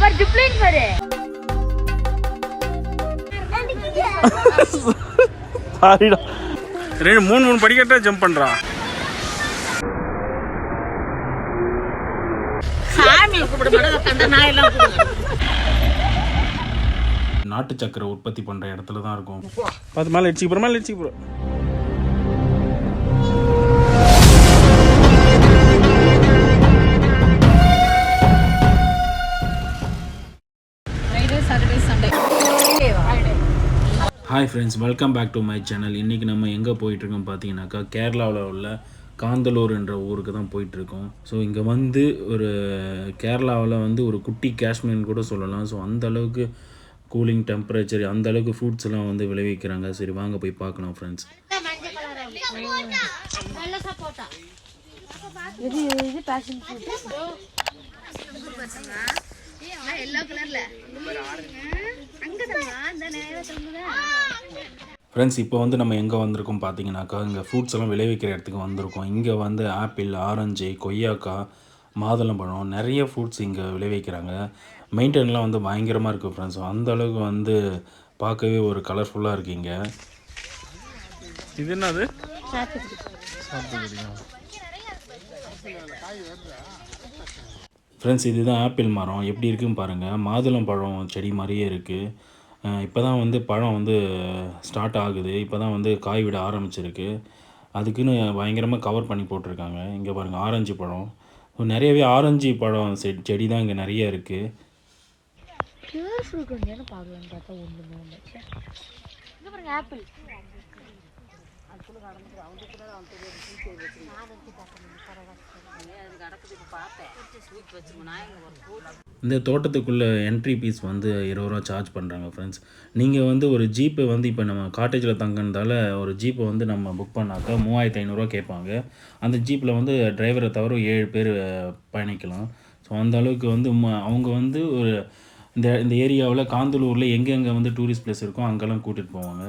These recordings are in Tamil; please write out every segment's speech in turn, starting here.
பாரு ஜிப்லைன் பாரு சாரிடா ரெண்டு மூணு மூணு படிக்கட்டா ஜம்ப் கூப்பிடுங்க நாட்டு சக்கரை உற்பத்தி பண்ணுற இடத்துல தான் இருக்கும். பார்த்து மேலே அடிச்சுக்கு போகிறோம் மேலே அடிச்சுக்கு போகிறோம் hi friends welcome back to my channel இன்றைக்கி நம்ம எங்கே போயிட்டுருக்கோம் பார்த்தீங்கன்னாக்கா கேரளாவில் உள்ள காந்தலூர் என்ற ஊருக்கு தான் போயிட்டுருக்கோம். ஸோ இங்கே வந்து ஒரு கேரளாவில் வந்து ஒரு குட்டி காஷ்மீர்னு கூட சொல்லலாம். ஸோ அந்த அளவுக்கு கூலிங் டெம்பரேச்சர் அந்தளவுக்கு ஃப்ரூட்ஸ் எல்லாம் வந்து விளைவிக்கிறாங்க. சரி வாங்க போய் பார்க்கலாம் ஃப்ரெண்ட்ஸ் இது இது பேஷன் எல்லோ கலர்ல. ஃப்ரெண்ட்ஸ் இப்போ வந்து நம்ம எங்கே வந்திருக்கோம் பார்த்தீங்கன்னாக்கா இங்கே ஃப்ரூட்ஸ் எல்லாம் விளைவிக்கிற இடத்துக்கு வந்திருக்கோம். இங்கே வந்து ஆப்பிள் ஆரஞ்சு கொய்யாக்காய் மாதுளம்பழம் நிறைய ஃப்ரூட்ஸ் இங்கே விளைவிக்கிறாங்க. மெயின்டைன்லாம் வந்து பயங்கரமாக இருக்குது ஃப்ரெண்ட்ஸ் அந்த அளவுக்கு வந்து பார்க்கவே ஒரு கலர்ஃபுல்லாக இருக்கீங்க இது என்னது? ஃப்ரெண்ட்ஸ் இதுதான் ஆப்பிள் மரம். எப்படி இருக்குன்னு பாருங்கள் மாதுளம் பழம் செடி மாதிரியே இருக்குது இப்போ தான் வந்து பழம் வந்து ஸ்டார்ட் ஆகுது. இப்போ தான் வந்து காய் விட ஆரம்பிச்சிருக்கு. அதுக்குன்னு பயங்கரமாக கவர் பண்ணி போட்டிருக்காங்க. இங்கே பாருங்கள் ஆரஞ்சு பழம். நிறையவே ஆரஞ்சு பழம் செ- செடி தான் இங்கே நிறைய இருக்குது பார்க்கலான்னு பார்த்தா ஒண்ணுமே இல்லை இங்க பாருங்க ஆப்பிள். இந்த தோட்டத்துக்குள்ளே என்ட்ரி பீஸ் வந்து இருபது ரூபா சார்ஜ் பண்ணுறாங்க ஃப்ரெண்ட்ஸ் நீங்கள் வந்து ஒரு ஜீப்பு வந்து இப்போ நம்ம காட்டேஜில் தங்கினதால ஒரு ஜீப்பை வந்து நம்ம புக் பண்ணாக்கா மூவாயிரத்து ஐநூறுரூவா கேட்பாங்க. அந்த ஜீப்பில் வந்து டிரைவரை தவிர ஏழு பேர் பயணிக்கலாம். ஸோ அந்த அளவுக்கு வந்து ம- அவங்க வந்து ஒரு இந்த இந்த ஏரியாவில் காந்தலூரில் எங்கெங்கே வந்து டூரிஸ்ட் பிளேஸ் இருக்கோ அங்கெல்லாம் கூட்டிகிட்டு போவாங்க.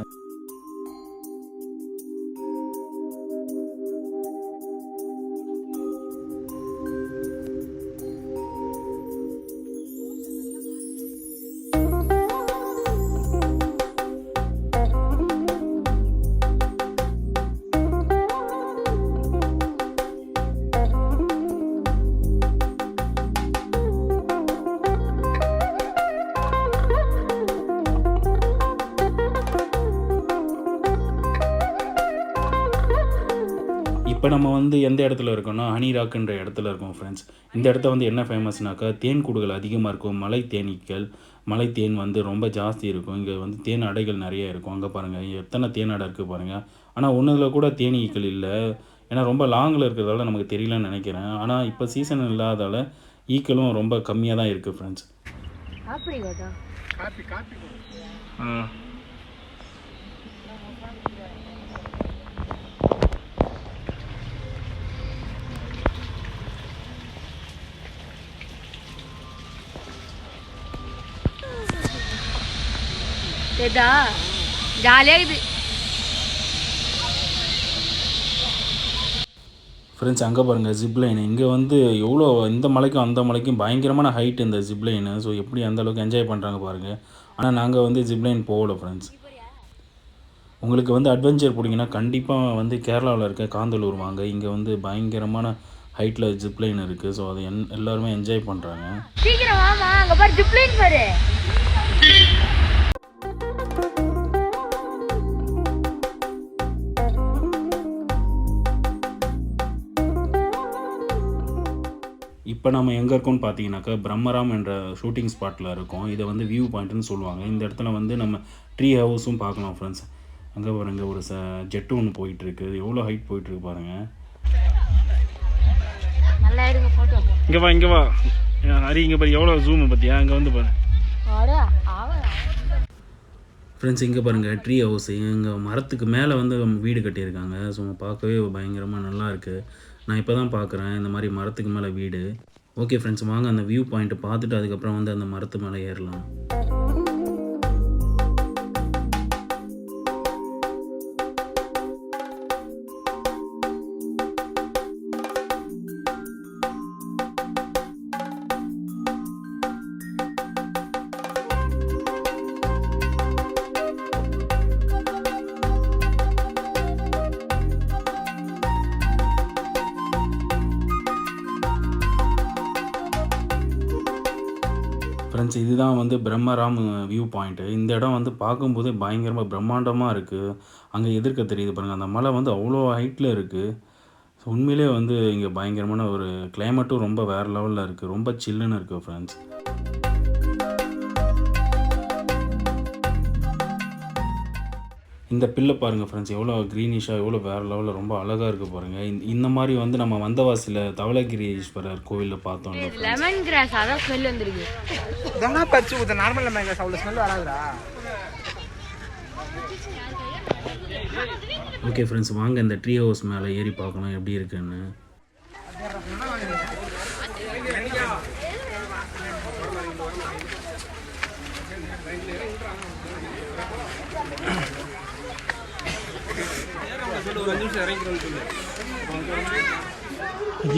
இப்போ நம்ம வந்து எந்த இடத்துல இருக்கோம்னா ஹனிராக்குன்ற இடத்துல இருக்கோம் ஃப்ரெண்ட்ஸ் இந்த இடத்த வந்து என்ன ஃபேமஸ்னாக்கா தேன் கூடுகள் அதிகமாக இருக்கும். மலை தேனீக்கள் மலை தேன் வந்து ரொம்ப ஜாஸ்தி இருக்கும். இங்கே வந்து தேன் அடைகள் நிறைய இருக்கும். அங்கே பாருங்கள் எத்தனை தேன் அடை இருக்குது பாருங்கள் ஆனால் ஒன்றுல கூட தேனீக்கள் இல்லை. ஏன்னா ரொம்ப லாங்கில் இருக்கிறதால நமக்கு தெரியலன்னு நினைக்கிறேன். ஆனால் இப்போ சீசன் இல்லாதால ஈக்களும் ரொம்ப கம்மியாக தான் இருக்குது ஃப்ரெண்ட்ஸ் அப்படி கேட்டா ஏதா? ஜாலியா இருக்குது. ஃப்ரெண்ட்ஸ் அங்கே பாருங்கள் ஜிப்லைன் இங்கே வந்து எவ்வளோ இந்த மலைக்கும் அந்த மலைக்கும் பயங்கரமான ஹைட் இந்த ஜிப்லைனு ஸோ எப்படி அந்த அளவுக்கு என்ஜாய் பண்ணுறாங்க பாருங்கள் ஆனால் நாங்கள் வந்து ஜிப்லைன் போகல ஃப்ரெண்ட்ஸ் உங்களுக்கு வந்து அட்வென்ச்சர் பிடிக்குன்னா கண்டிப்பாக வந்து கேரளாவில் இருக்க காந்தலூர் வாங்க. இங்கே வந்து பயங்கரமான ஹைட்டில் ஜிப்லைன் இருக்குது ஸோ அதை என் எல்லாருமே என்ஜாய் பண்ணுறாங்க சீக்கிரம் வாமா அங்க பாரு ஜிப்லைன் பாரு. இப்போ நம்ம எங்கே இருக்கோம்னு பார்த்தீங்கன்னாக்கா பிரம்மராம் என்ற ஷூட்டிங் ஸ்பாட்டில் இருக்கோம். இதை வந்து வியூ பாயிண்ட்னு சொல்லுவாங்க. இந்த இடத்துல வந்து நம்ம ட்ரீ ஹவுஸும் பார்க்கலாம் ஃப்ரெண்ட்ஸ் அங்கே பாருங்க ஒரு ச ஜெட்டு ஒன்று போயிட்டுருக்கு. எவ்வளோ ஹைட் போயிட்டுருக்கு பாருங்கள் நல்லா எடுங்க போட்டோ இங்கே வா இங்கே வா. ஹரி இங்கே பாரு எவ்வளோ ஜூம் பார்த்தியா அங்கே வந்து பாரு. ஃப்ரெண்ட்ஸ் இங்கே பாருங்கள் ட்ரீ ஹவுஸ் இங்கே மரத்துக்கு மேலே வந்து வீடு கட்டியிருக்காங்க. ஸோ பார்க்கவே பயங்கரமாக நல்லா இருக்குது நான் இப்போ தான் பார்க்குறேன். இந்த மாதிரி மரத்துக்கு மேலே வீடு. ஓகே ஃப்ரெண்ட்ஸ் வாங்க அந்த வியூ பாயிண்ட்டை பார்த்துட்டு அதுக்கப்புறம் வந்து அந்த மரத்து மேலே ஏறலாம். ஃப்ரெண்ட்ஸ் இதுதான் வந்து பிரம்மராம் வியூ பாயிண்ட்டு இந்த இடம் வந்து பார்க்கும்போதே பயங்கரமாக பிரம்மாண்டமாக இருக்குது அங்கே எதிர்க்க தெரியுது பாருங்கள் அந்த மலை வந்து அவ்வளோ ஹைட்டில் இருக்குது ஸோ உண்மையிலே வந்து இங்கே பயங்கரமான ஒரு கிளைமேட்டும் ரொம்ப வேறு லெவலில் இருக்குது ரொம்ப சில்லுன்னு இருக்குது ஃப்ரெண்ட்ஸ் இந்த பில்லை பாருங்கள் ஃப்ரெண்ட்ஸ் எவ்வளோ க்ரீனிஷாக எவ்வளோ வேறு லெவலில் ரொம்ப அழகாக இருக்குது பாருங்கள் இந்த இந்த மாதிரி வந்து நம்ம வந்தவாசியில் தவளகிரீஸ்வரர் கோவிலில் friends. லெமன் கிராஸ் அதான் ஸ்மெல் வந்துருக்கு. இதெல்லாம் பச்சு ஊத்த நார்மல் நம்ம எங்க அவ்வளோ ஸ்மெல் வராதுடா. ஓகே ஃப்ரெண்ட்ஸ் வாங்க இந்த ட்ரீ ஹவுஸ் மேலே ஏறி பார்க்கலாம் எப்படி இருக்குன்னு.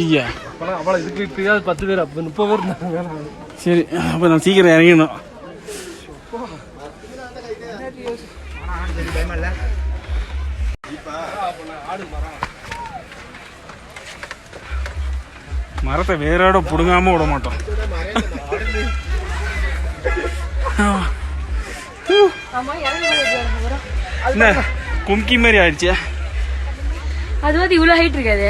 ஐயா. அவ்வளோ இதுக்கு இப்பயாவது பத்து பேர் அப்போ முப்பது பேர் இருந்தாங்க சரி அப்போ நான் சீக்கிரம் இறங்கிடணும். மரத்தை வேறோட பிடுங்காம விட மாட்டோம். என்ன கும்கி மாதிரி ஆயிடுச்சு. அது வந்து இவ்வளோ ஹைட் இருக்காது.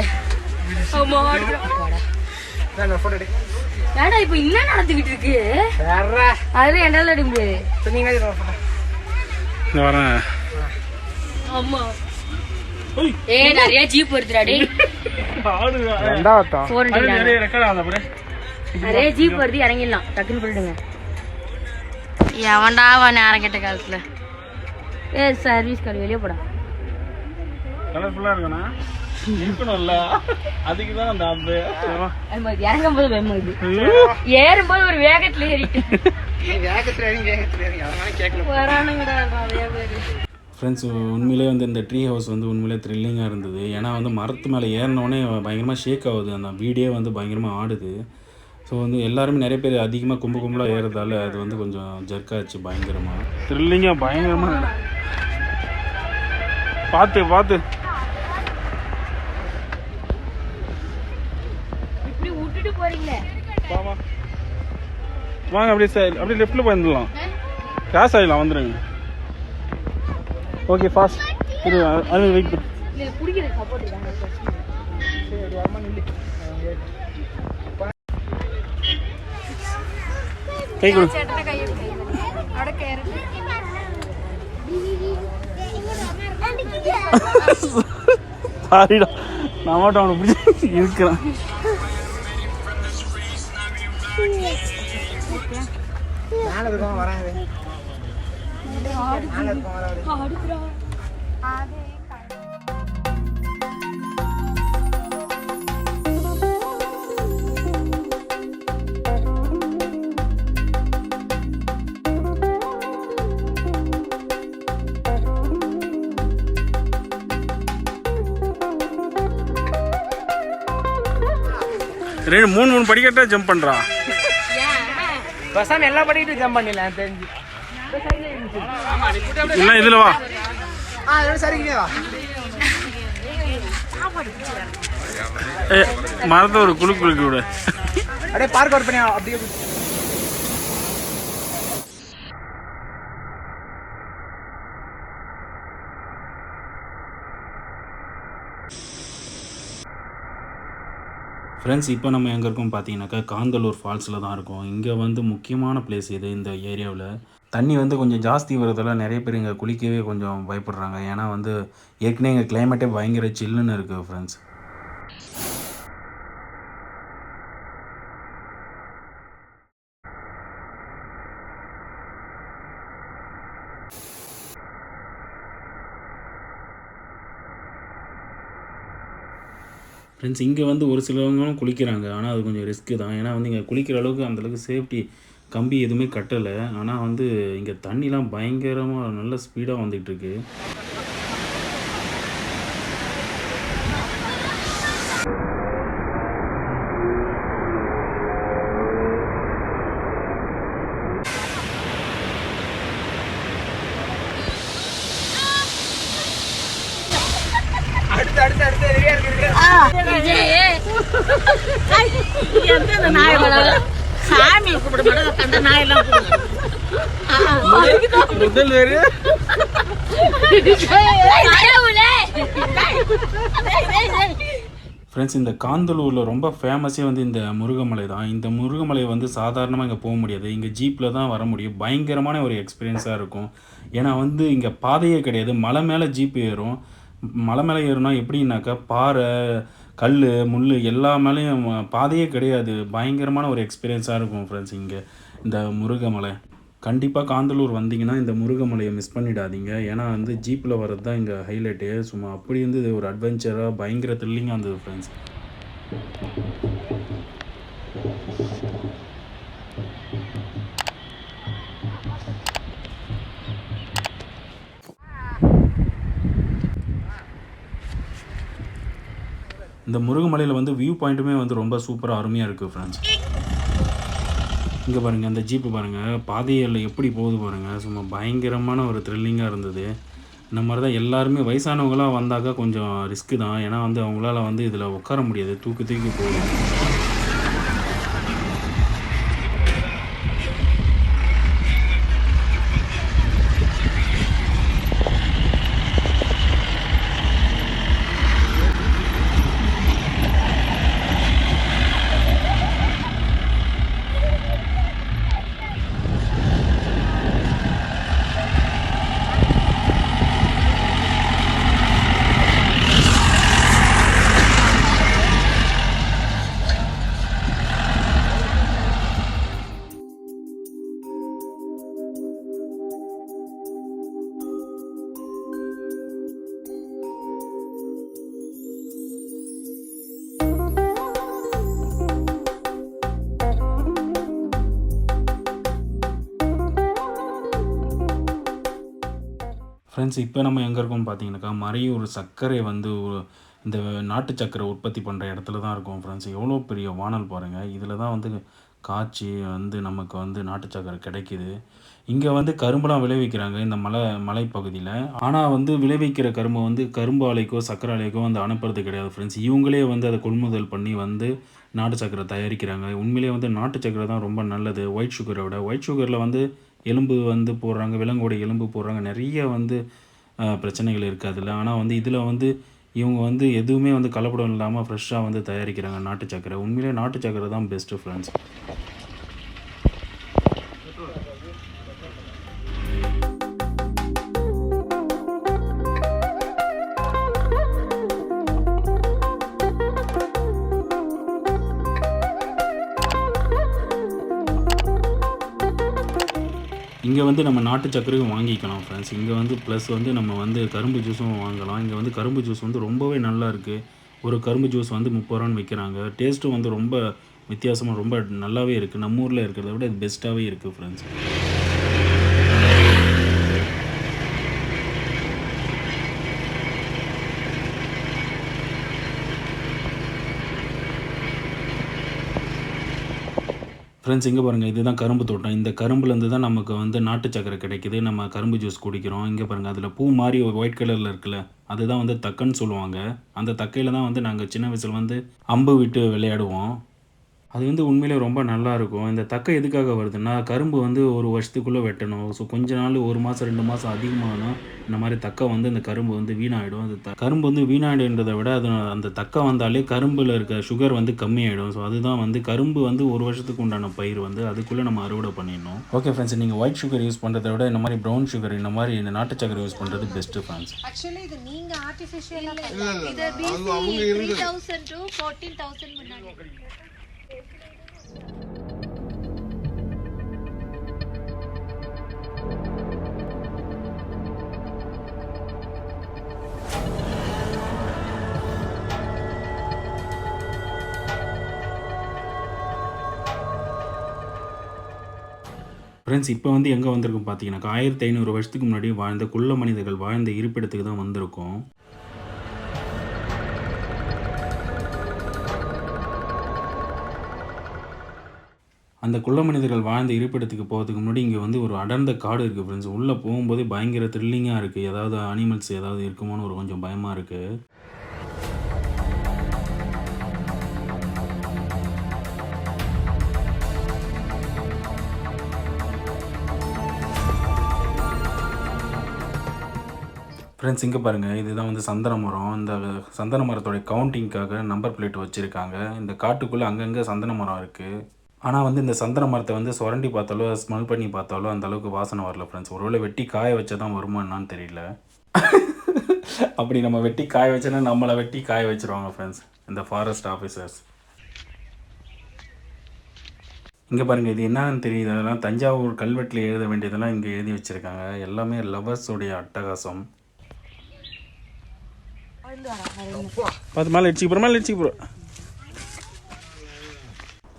ஏடா இப்போ என்ன நடந்துக்கிட்டு இருக்கு? வேற அதுல என்னால எடுக்க முடியாது. ஆமா. ஏ நிறைய ஜீப் வருதுடா டேய். ரெண்டாவட்டம் ஃபோர் நிறைய ரெக்கார்ட் ஆகுது அப்படியே நிறைய ஜீப் வருது இறங்கிடலாம். டக்குன்னு போயிடுங்க எவன்டா அவன் நேரம் கெட்ட காலத்துல? ஏ சர்வீஸ் கார் வெளியே போடா. கலர்ஃபுல்லாக இருக்கணா இருக்கணும்ல. அதுக்கு தான் அந்த ஆப்பு இறங்கும் போது பயமா இது ஏறும்போது ஒரு வேகத்துல ஏறிட்டு வேகத்தில் இறங்கி வேகத்தில் இறங்கி அதனால கேட்கல. வரானுங்கடா நிறைய பேரு. ஃப்ரெண்ட்ஸ் உண்மையிலே வந்து இந்த ட்ரீ ஹவுஸ் வந்து உண்மையிலே த்ரில்லிங்காக இருந்தது. ஏன்னா வந்து மரத்து மேலே ஏறினோடனே பயங்கரமாக ஷேக் ஆகுது. அந்த வீடே வந்து பயங்கரமாக ஆடுது. ஸோ வந்து எல்லாருமே நிறைய பேர் அதிகமாக கும்பு கும்பலாக ஏறதால அது வந்து கொஞ்சம் ஜர்க்காச்சு பயங்கரமாக த்ரில்லிங்காக பயங்கரமாக பார்த்து பார்த்து. போறீங்களே? வாங்க அப்படியே சார் அப்படியே லெஃப்ட்டில் போயிருந்துடலாம் கிராஸ் ஆகிடலாம் வந்துடுங்க ஓகே ஃபாஸ்ட் இரு அது வெயிட் பண்ணு இது கை கொடு. சாரிடா நான் மட்டும் அவனை பிடிச்சி இருக்கிறேன் மேலே வராது ரெண்டு மூணு மூணு படிக்கட்டா ஜம்ப் பண்ணுறான் பசாம எல்லா படிக்கிட்டு ஜம்ப் பண்ணிடலாம் தெரிஞ்சு. இல்லை இதில் வா. ஆ சரிங்க வா. மரத்தை ஒரு குழு குலுக்கி விடு. அப்படியே பார்க் அவுட் பண்ணி அப்படியே ஃப்ரெண்ட்ஸ் இப்போ நம்ம எங்கே இருக்கோம் பார்த்தீங்கன்னாக்கா காந்தலூர் ஃபால்ஸில் தான் இருக்கோம். இங்கே வந்து முக்கியமான பிளேஸ் இது இந்த ஏரியாவில்? தண்ணி வந்து கொஞ்சம் ஜாஸ்தி வரதெல்லாம் நிறைய பேர் இங்கே குளிக்கவே கொஞ்சம் பயப்படுறாங்க. ஏன்னா வந்து ஏற்கனவே இங்கே கிளைமேட்டே பயங்கர சில்லுன்னு இருக்குது ஃப்ரெண்ட்ஸ் ஃப்ரெண்ட்ஸ் இங்கே வந்து ஒரு சிலவங்களும் குளிக்கிறாங்க. ஆனால் அது கொஞ்சம் ரிஸ்க்கு தான். ஏன்னா வந்து இங்கே குளிக்கிற அளவுக்கு அந்தளவுக்கு சேஃப்டி கம்பி எதுவுமே கட்டலை. ஆனால் வந்து இங்கே தண்ணிலாம் பயங்கரமாக நல்ல ஸ்பீடாக வந்துகிட்ருக்கு எந்த நாய் சாமி சாமியை கூப்பிட மாட்டேன் கண்ட நாய் எல்லாம் முதல் வேறு ஃப்ரெண்ட்ஸ் இந்த காந்தலூரில் ரொம்ப ஃபேமஸே வந்து இந்த முருகமலை தான் இந்த முருகமலை வந்து சாதாரணமாக இங்கே போக முடியாது. இங்கே ஜீப்பில் தான் வர முடியும். பயங்கரமான ஒரு எக்ஸ்பீரியன்ஸாக இருக்கும். ஏன்னா வந்து இங்கே பாதையே கிடையாது. மலை மேலே ஜீப் ஏறும். மலை மேலே ஏறுனா எப்படின்னாக்கா பாறை கல் முள் எல்லா மேலேயும் பாதையே கிடையாது. பயங்கரமான ஒரு எக்ஸ்பீரியன்ஸாக இருக்கும் ஃப்ரெண்ட்ஸ் இங்கே. இந்த முருகமலை. கண்டிப்பாக காந்தலூர் வந்தீங்கன்னா இந்த முருகமலையை மிஸ் பண்ணிடாதீங்க. ஏன்னா வந்து ஜீப்பில் வர்றது தான் இங்கே ஹைலைட்டு சும்மா அப்படி இருந்து இது ஒரு அட்வென்ச்சராக பயங்கர த்ரில்லிங்காக இருந்தது ஃப்ரெண்ட்ஸ் இந்த முருகமலையில் வந்து வியூ பாயிண்ட்டுமே வந்து ரொம்ப சூப்பராக அருமையாக இருக்குது ஃப்ரெண்ட்ஸ் இங்கே பாருங்கள் அந்த ஜீப்பு பாருங்கள் பாதையில் எப்படி போகுது பாருங்கள் சும்மா பயங்கரமான ஒரு த்ரில்லிங்காக இருந்தது. இந்த மாதிரி தான் எல்லாருமே வயசானவங்களாம் வந்தாக்கா கொஞ்சம் ரிஸ்க்கு தான். ஏன்னா வந்து அவங்களால வந்து இதில் உட்கார முடியாது. தூக்கி தூக்கி போகும் ஃப்ரெண்ட்ஸ் இப்போ நம்ம எங்கே இருக்கோம்னு பார்த்தீங்கன்னாக்கா மறையூர் சர்க்கரை வந்து இந்த நாட்டு சர்க்கரை உற்பத்தி பண்ணுற இடத்துல தான் இருக்கோம் ஃப்ரெண்ட்ஸ் எவ்வளோ பெரிய வானல் பாருங்கள் இதில் தான் வந்து காய்ச்சி வந்து நமக்கு வந்து நாட்டு சர்க்கரை கிடைக்கிது. இங்கே வந்து கரும்புலாம் விளைவிக்கிறாங்க இந்த மலை மலைப்பகுதியில். ஆனால் வந்து விளைவிக்கிற கரும்பை வந்து கரும்பு ஆலைக்கோ சர்க்கரை ஆலைக்கோ வந்து அனுப்புறது கிடையாது ஃப்ரெண்ட்ஸ் இவங்களே வந்து அதை கொள்முதல் பண்ணி வந்து நாட்டு சர்க்கரை தயாரிக்கிறாங்க. உண்மையிலேயே வந்து நாட்டு சர்க்கரை தான் ரொம்ப நல்லது. ஒயிட் சுகரை விட ஒயிட் சுகரில் வந்து எலும்பு வந்து போடுறாங்க விலங்கோட எலும்பு போடுறாங்க நிறைய வந்து பிரச்சனைகள் இருக்குது அதில். ஆனால் வந்து இதில் வந்து இவங்க வந்து எதுவுமே வந்து கலப்படம் இல்லாமல் ஃப்ரெஷ்ஷாக வந்து தயாரிக்கிறாங்க நாட்டு சக்கரை. உண்மையிலே நாட்டு சக்கரை தான் பெஸ்ட்டு ஃப்ரெண்ட்ஸ் நாட்டு சர்க்கரையும் வாங்கிக்கலாம் ஃப்ரெண்ட்ஸ் இங்கே வந்து ப்ளஸ் வந்து நம்ம வந்து கரும்பு ஜூஸும் வாங்கலாம். இங்கே வந்து கரும்பு ஜூஸ் வந்து ரொம்பவே நல்லா இருக்குது ஒரு கரும்பு ஜூஸ் வந்து முப்பது ரூபான்னு விற்கிறாங்க டேஸ்ட்டும் வந்து ரொம்ப வித்தியாசமாக ரொம்ப நல்லாவே இருக்குது நம்ம ஊரில் இருக்கிறத விட இது பெஸ்ட்டாகவே இருக்குது ஃப்ரெண்ட்ஸ் ஃப்ரெண்ட்ஸ் இங்கே பாருங்கள் இதுதான் கரும்பு தோட்டம். இந்த கரும்புலேருந்து தான் நமக்கு வந்து நாட்டு சக்கரை கிடைக்குது. நம்ம கரும்பு ஜூஸ் குடிக்கிறோம். இங்கே பாருங்கள் அதில் பூ மாதிரி ஒயிட் கலரில் இருக்குல்ல அதுதான் வந்து தக்கன்னு சொல்லுவாங்க. அந்த தக்கையில் தான் வந்து நாங்கள் சின்ன வயசில் வந்து அம்பு விட்டு விளையாடுவோம். அது வந்து உண்மையிலே ரொம்ப நல்லா இருக்கும். இந்த தக்கை எதுக்காக வருதுன்னா கரும்பு வந்து ஒரு வருஷத்துக்குள்ளே வெட்டணும். ஸோ கொஞ்ச நாள் ஒரு மாதம் ரெண்டு மாதம் அதிகமானா இந்த மாதிரி தக்கை வந்து இந்த கரும்பு வந்து வீணாயிடும். அந்த த- கரும்பு வந்து வீணாயிடுன்றதை விட அது அந்த தக்கை வந்தாலே கரும்பில் இருக்க சுகர் வந்து கம்மியாயிடும். ஸோ அதுதான் வந்து கரும்பு வந்து ஒரு வருஷத்துக்கு உண்டான பயிர் வந்து அதுக்குள்ளே நம்ம அறுவடை பண்ணிடணும். ஓகே ஃப்ரெண்ட்ஸ் நீங்கள் ஒயிட் சுகர் யூஸ் பண்ணுறதை விட இந்த மாதிரி ப்ரௌன் சுகர் இந்த மாதிரி இந்த நாட்டு சக்கரை யூஸ் பண்ணுறது பெஸ்ட்டு ஃப்ரெண்ட்ஸ் ஆக்சுவலி இது நீங்க ஆர்டிஃபிஷியலா இது BC three thousand to fourteen thousand முன்னாடி. ஃப்ரெண்ட்ஸ் இப்போ வந்து எங்கே வந்திருக்கோம் பார்த்தீங்கன்னாக்கா ஆயிரத்தி ஐநூறு வருஷத்துக்கு முன்னாடி வாழ்ந்த குள்ள மனிதர்கள் வாழ்ந்த இருப்பிடத்துக்கு தான் வந்திருக்கோம். அந்த குள்ள மனிதர்கள் வாழ்ந்த இருப்பிடத்துக்கு போகிறதுக்கு முன்னாடி இங்கே வந்து ஒரு அடர்ந்த காடு இருக்குது ஃப்ரெண்ட்ஸ் உள்ளே போகும்போதே பயங்கர த்ரில்லிங்காக இருக்குது ஏதாவது அனிமல்ஸ் ஏதாவது இருக்குமோன்னு ஒரு கொஞ்சம் பயமாக இருக்குது ஃப்ரெண்ட்ஸ் இங்கே பாருங்கள் இதுதான் வந்து சந்தன மரம். இந்த சந்தன மரத்தோடைய கவுண்டிங்க்காக நம்பர் பிளேட் வச்சுருக்காங்க. இந்த காட்டுக்குள்ளே அங்கங்கே சந்தன மரம் இருக்குது ஆனால் வந்து இந்த சந்தன மரத்தை வந்து சுரண்டி பார்த்தாலோ ஸ்மெல் பண்ணி பார்த்தாலோ அந்த அளவுக்கு வாசனை வரல ஃப்ரெண்ட்ஸ் ஒருவேளை வெட்டி காய வச்சா தான் வருமா என்னான்னு தெரியல. அப்படி நம்ம வெட்டி காய வச்சோன்னா நம்மளை வெட்டி காய வச்சிருவாங்க ஃப்ரெண்ட்ஸ் இந்த ஃபாரஸ்ட் ஆஃபீஸர்ஸ் இங்கே பாருங்கள் இது என்னன்னு தெரியுது. அதெல்லாம் தஞ்சாவூர் கல்வெட்டில் எழுத வேண்டியதெல்லாம் இங்கே எழுதி வச்சுருக்காங்க. எல்லாமே லவர்ஸோடைய அட்டகாசம். பார்த்து மேலே அடிச்சுக்க போகிறோம் மேலே அடிச்சுக்க போகிறோம்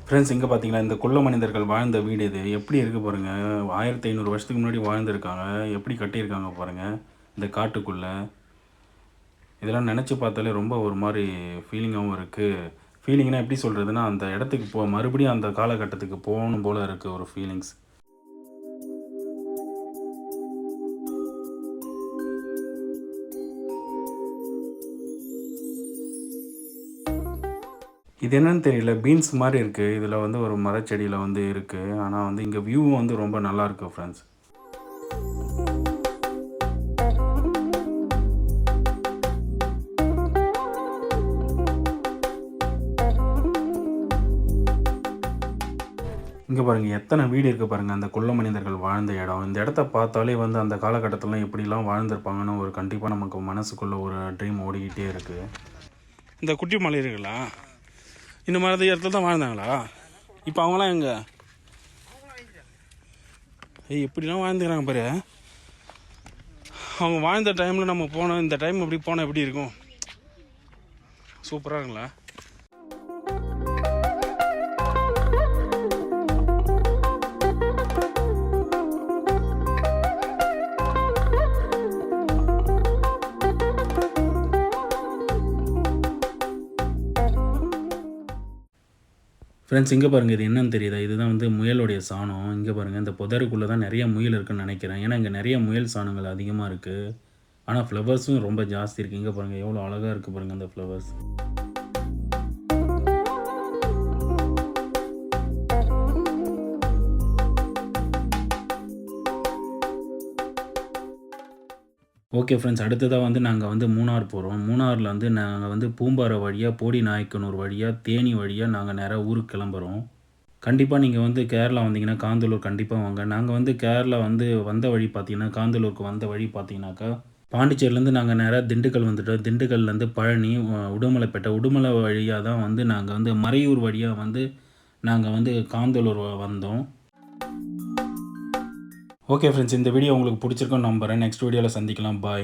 ஃப்ரெண்ட்ஸ் இங்கே பார்த்தீங்களா இந்த குள்ள மனிதர்கள் வாழ்ந்த வீடு இது. எப்படி இருக்க பாருங்க? ஆயிரத்தி ஐநூறு வருஷத்துக்கு முன்னாடி வாழ்ந்திருக்காங்க. எப்படி கட்டியிருக்காங்க பாருங்க? இந்த காட்டுக்குள்ளே. இதெல்லாம் நினச்சி பார்த்தாலே ரொம்ப ஒரு மாதிரி ஃபீலிங்காகவும் இருக்குது ஃபீலிங்னால் எப்படி சொல்கிறதுனா அந்த இடத்துக்கு போ மறுபடியும் அந்த காலகட்டத்துக்கு போகணும் போல் இருக்குது ஒரு ஃபீலிங்ஸ் இது என்னன்னு தெரியல. பீன்ஸ் மாதிரி இருக்குது இதில் வந்து ஒரு மரச்செடியில் வந்து இருக்குது ஆனால் வந்து இங்கே வியூவும் வந்து ரொம்ப நல்லாயிருக்கு ஃப்ரெண்ட்ஸ் இங்கே பாருங்கள் எத்தனை வீடு இருக்குது பாருங்கள் அந்த குள்ள மனிதர்கள் வாழ்ந்த இடம். இந்த இடத்த பார்த்தாலே வந்து அந்த காலகட்டத்திலாம் எப்படிலாம் வாழ்ந்திருப்பாங்கன்னு ஒரு கண்டிப்பாக நமக்கு மனசுக்குள்ளே ஒரு ட்ரீம் ஓடிக்கிட்டே இருக்குது இந்த குட்டி மலை இந்த மாதிரி இடத்துல தான் வாழ்ந்தாங்களா? இப்போ அவங்களாம் எங்க? ஏய் எப்படிலாம் வாழ்ந்துக்கிறாங்க பாரு. அவங்க வாழ்ந்த டைமில் நம்ம போனோம் இந்த டைம் அப்படி போனால் எப்படி இருக்கும்? சூப்பராக இருக்குங்களா ஃப்ரெண்ட்ஸ் இங்கே பாருங்கள் இது என்னன்னு தெரியுதா? இதுதான் வந்து முயலுடைய சாணம். இங்கே பாருங்கள் இந்த புதருக்குள்ளே தான் நிறைய முயல் இருக்குன்னு நினைக்கிறேன். ஏன்னா இங்கே நிறைய முயல் சாணங்கள் அதிகமாக இருக்குது ஆனால் ஃப்ளவர்ஸும் ரொம்ப ஜாஸ்தி இருக்குது இங்கே பாருங்கள் எவ்வளோ அழகாக இருக்குது பாருங்கள் அந்த ஃப்ளவர்ஸ் ஓகே ஃப்ரெண்ட்ஸ் அடுத்ததாக வந்து நாங்கள் வந்து மூணார் போகிறோம் மூணாரில் வந்து நாங்கள் வந்து பூம்பாறை வழியாக போடி நாயக்கனூர் வழியாக தேனி வழியாக நாங்கள் நேராக ஊருக்கு கிளம்புறோம். கண்டிப்பாக நீங்கள் வந்து கேரளா வந்தீங்கன்னா காந்தலூர் கண்டிப்பாக வாங்க. நாங்கள் வந்து கேரளா வந்து வந்த வழி பார்த்தீங்கன்னா காந்தலூருக்கு வந்த வழி பார்த்தீங்கன்னாக்கா பாண்டிச்சேரிலேருந்து நாங்கள் நேராக திண்டுக்கல் வந்துட்டோம். திண்டுக்கல்லேருந்து பழனி உடுமலைப்பேட்டை உடுமலை வழியாக தான் வந்து நாங்கள் வந்து மறையூர் வழியாக வந்து நாங்கள் வந்து காந்தலூர் வந்தோம். ஓகே ஃப்ரெண்ட்ஸ் இந்த வீடியோ உங்களுக்கு பிடிச்சிருக்குன்னு நம்புகிறேன் நெக்ஸ்ட் வீடியோவில் சந்திக்கலாம். பாய்